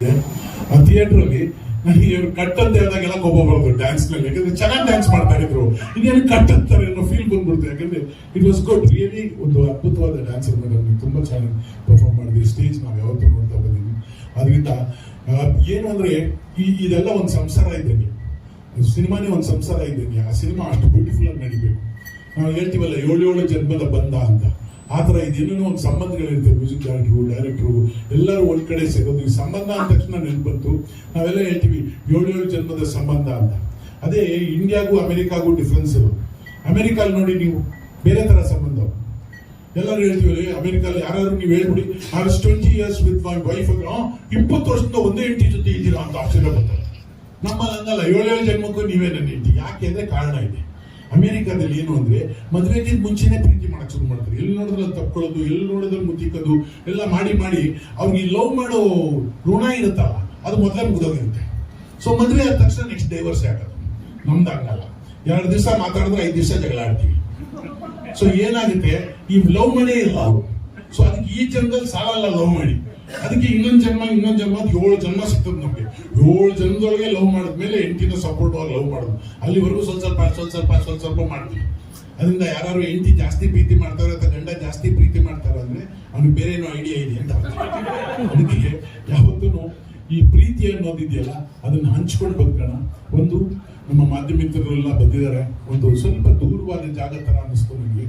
ಆ ಥಿಯೇಟರ್ ಅಲ್ಲಿ ಇವ್ರು ಕಟ್ ಅಂತ ಹೇಳಿದಾಗೆಲ್ಲ ಕೋಪ ಬರೋದು ಡ್ಯಾನ್ಸ್ನಲ್ಲಿ. ಯಾಕಂದ್ರೆ ಚೆನ್ನಾಗಿ ಡ್ಯಾನ್ಸ್ ಮಾಡ್ತಾ ಇದ್ರು. ಇದೇನು ಕಟ್ ಅಂತಾರೆ ಅನ್ನೋ ಫೀಲ್ ಬಂದ್ಬಿಡ್ತು ಯಾಕಂದ್ರೆ ಇಟ್ ವಾಸ್ ಗುಡ್ ರಿಯಲಿ ಒಂದು ಅದ್ಭುತವಾದ ಡ್ಯಾನ್ಸರ್ ಮೇಡಮ್ ತುಂಬಾ ಚೆನ್ನಾಗಿ ಪರ್ಫಾರ್ಮ್ ಮಾಡಿದ್ವಿ ಸ್ಟೇಜ್ ನಾವು ಯಾವತ್ತೂ ನೋಡ್ತಾ ಬಂದಿದ್ವಿ ಅದರಿಂದ ಏನು ಅಂದ್ರೆ ಈ, ಇದೆಲ್ಲ ಒಂದು ಸಂಸಾರ ಇದ್ದಂಗೆ ಸಿನಿಮಾನೇ ಒಂದು ಸಂಸಾರ ಇದ್ದಂಗೆ ಆ ಸಿನಿಮಾ ಅಷ್ಟು ಬ್ಯೂಟಿಫುಲ್ ಆಗಿ ನಡಿಬೇಕು. ನಾವು ಹೇಳ್ತೀವಲ್ಲ, ಏಳು ಏಳು ಜನ್ಮದ ಬಂದ ಅಂತ. ಆ ಥರ ಇದೇನೇನೋ ಒಂದು ಸಂಬಂಧಗಳಿರುತ್ತೆ ಮ್ಯೂಸಿಕ್ ಡೈರೆಕ್ಟ್ರು ಡೈರೆಕ್ಟ್ರು ಎಲ್ಲರೂ ಒಂದ್ ಕಡೆ ಸೇರೋದು. ಈ ಸಂಬಂಧ ಅಂದ ತಕ್ಷಣ ನೆನಪಂತು ನಾವೆಲ್ಲ ಹೇಳ್ತೀವಿ ಏಳು ಏಳು ಜನ್ಮದ ಸಂಬಂಧ ಅಂತ. ಅದೇ ಇಂಡಿಯಾಗೂ ಅಮೆರಿಕಾಗೂ ಡಿಫ್ರೆನ್ಸ್ ಇರೋದು. ನೋಡಿ ನೀವು ಬೇರೆ ತರ ಸಂಬಂಧ. ಎಲ್ಲರೂ ಹೇಳ್ತೀವಿ ಅಮೆರಿಕಲ್ಲಿ ಯಾರು ನೀವು ಹೇಳ್ಬಿಡಿ I twenty years with my wife ಅಂದ್ರೆ "ಆ, ಇಪ್ಪತ್ತು ವರ್ಷದಿಂದ ಒಂದೇ ಹೆಂಡತಿ ಜೊತೆ ಇದ್ದೀರಾ? ಅಂತ ಆಶ್ಚರ್ಯ ಬರ್ತಾರೆ ನಮ್ಮಲ್ಲಿ ಹಂಗಲ್ಲ ಏಳು ಜನ್ಮಕ್ಕೂ ನೀವೇ ನನ್ನ ಹೆಂಡತಿ. ಯಾಕೆ ಅಂದ್ರೆ ಕಾರಣ ಇದೆ. ಅಮೆರಿಕಾದಲ್ಲಿ ಏನು ಅಂದ್ರೆ ಮದುವೆಗಿಂತ ಮುಂಚೆನೆ ಪ್ರೀತಿ ಮಾಡಕ್ ಶುರು ಮಾಡ್ತಾರೆ. ಎಲ್ಲಿ ನೋಡಿದ್ರೆ ತಪ್ಕೊಳ್ಳೋದು, ಎಲ್ಲಿ ನೋಡಿದ್ರೆ ಮುತ್ತಿಕ್ಕೋದು ಎಲ್ಲ ಮಾಡಿ ಮಾಡಿ ಅವ್ರಿಗೆ ಲವ್ ಮಾಡೋ ಋಣ ಇರುತ್ತಲ್ಲ, ಅದು ಮೊದಲೇ ಮುಗಿದೋಗಿರುತ್ತೆ. ಸೊ ಮದುವೆ ಆದ ತಕ್ಷಣ ನೆಕ್ಸ್ಟ್ ಡೈವರ್ಸ್ ಆಗೋದು ನಮ್ದು ಹಂಗಲ್ಲ. ಎರಡು ದಿವಸ ಮಾತಾಡಿದ್ರೆ ಐದು ದಿವಸ ಜಗಳ ಆಡ್ತೀವಿ. ಸೊ ಏನಾಗುತ್ತೆ? ಈ ಲವ್ ಮಾಡೇ ಇಲ್ಲ ಅವರು. ಸೊ ಅದಕ್ಕೆ ಈ ಜನ್ಮದಲ್ಲಿ ಸಾಲಲ್ಲ ಲವ್ ಮಾಡಿ. ಅದಕ್ಕೆ ಇನ್ನೊಂದು ಜನ್ಮ ಇನ್ನೊಂದು ಜನ್ಮ ಏಳು ಜನ್ಮ ಸಿಗ್ತದೆ ನಮಗೆ. ಏಳು ಜನ್ಮದೊಳಗೆ ಲವ್ ಮಾಡಿದ್ಮೇಲೆ ಎಂಟಿನ ಸಪೋರ್ಟ್ ಆಗಿ ಲವ್ ಮಾಡೋದು. ಅಲ್ಲಿವರೆಗೂ ಸ್ವಲ್ಪ ಸ್ವಲ್ಪ ಸ್ವಲ್ಪ ಸ್ವಲ್ಪ ಸ್ವಲ್ಪ ಸ್ವಲ್ಪ ಮಾಡ್ತೀವಿ. ಅದರಿಂದ ಯಾರು ಹೆಂಡತಿ ಜಾಸ್ತಿ ಪ್ರೀತಿ ಮಾಡ್ತಾರೆ ಅಥವಾ ಗಂಡ ಜಾಸ್ತಿ ಪ್ರೀತಿ ಮಾಡ್ತಾರೆ ಅಂದ್ರೆ ಅವ್ನಿಗೆ ಬೇರೆ ಏನೋ ಐಡಿಯಾ ಇದೆ ಅಂತ ಅದಕ್ಕೆ ಯಾವತ್ತೂ ಈ ಪ್ರೀತಿ ಅನ್ನೋದಿದೆಯಲ್ಲ, ಅದನ್ನ ಹಂಚ್ಕೊಂಡು ಬದುಕೋಣ. ಒಂದು ನಮ್ಮ ಮಾಧ್ಯಮಿಕರೆಲ್ಲ ಬಂದಿದ್ದಾರೆ. ಒಂದು ಸ್ವಲ್ಪ ದೂರವಾದ ಜಾಗ ಥರ ಅನ್ನಿಸ್ತು ನನಗೆ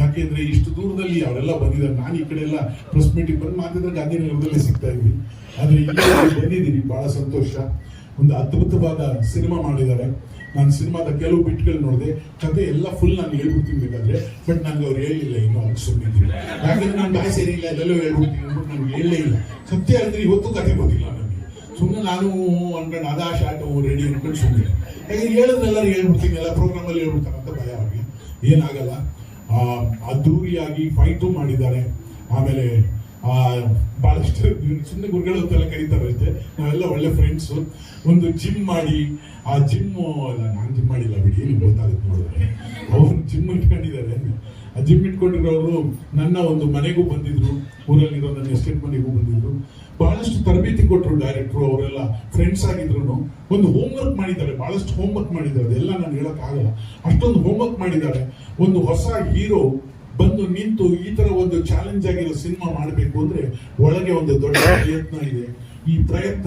ಯಾಕೆಂದ್ರೆ ಇಷ್ಟು ದೂರದಲ್ಲಿ ಅವರೆಲ್ಲ ಬಂದಿದ್ದಾರೆ. ನಾನು ಈ ಕಡೆ ಎಲ್ಲ ಪ್ರೆಸ್ ಮೀಟಿಂಗ್ ಬಂದು ಮಾತಿದ್ರೆ ಗಾಂಧಿನಗರದಲ್ಲೇ ಸಿಗ್ತಾ ಇದ್ವಿ. ಆದ್ರೆ ಇಲ್ಲಿ ಬಂದಿದ್ದೀನಿ. ಬಹಳ ಸಂತೋಷ. ಒಂದು ಅದ್ಭುತವಾದ ಸಿನಿಮಾ ಮಾಡಿದ್ದಾರೆ. ನಾನು ಸಿನಿಮಾದ ಕೆಲವು ಬಿಟ್ಗಳು ನೋಡಿದೆ. ಕತೆ ಎಲ್ಲ ಫುಲ್ ನಾನು ಹೇಳ್ಬಿಡ್ತೀನಿ ಬೇಕಾದ್ರೆ ಬಟ್ ನನಗೆ ಅವ್ರು ಹೇಳಿಲ್ಲ ಇನ್ನು ಅವ್ರು ಸುಮ್ಮನೆ ಯಾಕಂದ್ರೆ ನಾನು ಬಾಯಿ ಏನಿಲ್ಲ ಎಲ್ಲೆಲ್ಲೋ ಹೇಳ್ಬಿಡ್ತೀನಿ ಅಂದ್ಬಿಟ್ಟು ನನಗೆ ಹೇಳಲೇ ಇಲ್ಲ. ಸತ್ಯ ಅಂದ್ರೆ ಇವತ್ತು ಕತೆ ಗೊತ್ತಿಲ್ಲ ನನಗೆ. ಸುಮ್ಮನೆ ನಾನು ಅನ್ಕೊಂಡು ಅದಾ ಶಾಟ್ ರೆಡಿ ಅನ್ಕೊಂಡು ಸುಮ್ಮನೆ ಹೇಳಿದ್ರೆ ಎಲ್ಲರೂ ಹೇಳ್ಬಿಡ್ತೀನಿ, ಎಲ್ಲ ಪ್ರೋಗ್ರಾಮಲ್ಲಿ ಹೇಳ್ಬಿಡ್ತಾರಂತ ಭಯ ಅವ್ರಿಗೆ. ಏನಾಗಲ್ಲ. ಅದ್ದೂರಿಯಾಗಿ ಫೈಟು ಮಾಡಿದ್ದಾರೆ. ಆಮೇಲೆ ಆ, ಬಹಳಷ್ಟು ಸುಮ್ಮನೆ ಗುರುಗಳು ಅಂತೆಲ್ಲ ಕರೀತಾರೆ. ನಾವೆಲ್ಲ ಒಳ್ಳೆ ಫ್ರೆಂಡ್ಸು ಒಂದು ಜಿಮ್ ಮಾಡಿ, ಆ ಜಿಮ್ ಅಲ್ಲ, ನಾನು ಜಿಮ್ ಮಾಡಿಲ್ಲ ಬಿಡಿ, ಏನು ಗೊತ್ತಾಗುತ್ತೆ ನೋಡಿದ್ರೆ ಅವ್ರು ಜಿಮ್ ಇಟ್ಕೊಂಡಿದ್ದಾರೆ. ಆ ಜಿಮ್ ಇಟ್ಕೊಂಡಿರೋರು ನನ್ನ ಒಂದು ಮನೆಗೂ ಬಂದಿದ್ರು, ಊರಲ್ಲಿರೋ ನನ್ನ ಎಸ್ಟೇಟ್ ಮನೆಗೂ ಬಂದಿದ್ರು. ಬಹಳಷ್ಟು ತರಬೇತಿ ಕೊಟ್ಟರು ಡೈರೆಕ್ಟ್ರು ಅವರೆಲ್ಲ ಫ್ರೆಂಡ್ಸ್ ಆಗಿದ್ರು ಒಂದು ಹೋಮ್ವರ್ಕ್ ಮಾಡಿದ್ದಾರೆ, ಬಹಳಷ್ಟು ಹೋಮ್ವರ್ಕ್ ಮಾಡಿದ್ದಾರೆ. ಅದೆಲ್ಲ ನಾನು ಹೇಳಕ್ ಆಗಲ್ಲ ಅಷ್ಟೊಂದು ಹೋಮ್ವರ್ಕ್ ಮಾಡಿದ್ದಾರೆ. ಒಂದು ಹೊಸ ಹೀರೋ ಬಂದು ನಿಂತು ಈ ತರ ಒಂದು ಚಾಲೆಂಜ್ ಆಗಿರೋ ಸಿನಿಮಾ ಮಾಡಬೇಕು ಅಂದ್ರೆ ಒಳಗೆ ಒಂದು ದೊಡ್ಡ ಪ್ರಯತ್ನ ಇದೆ. ಈ ಪ್ರಯತ್ನ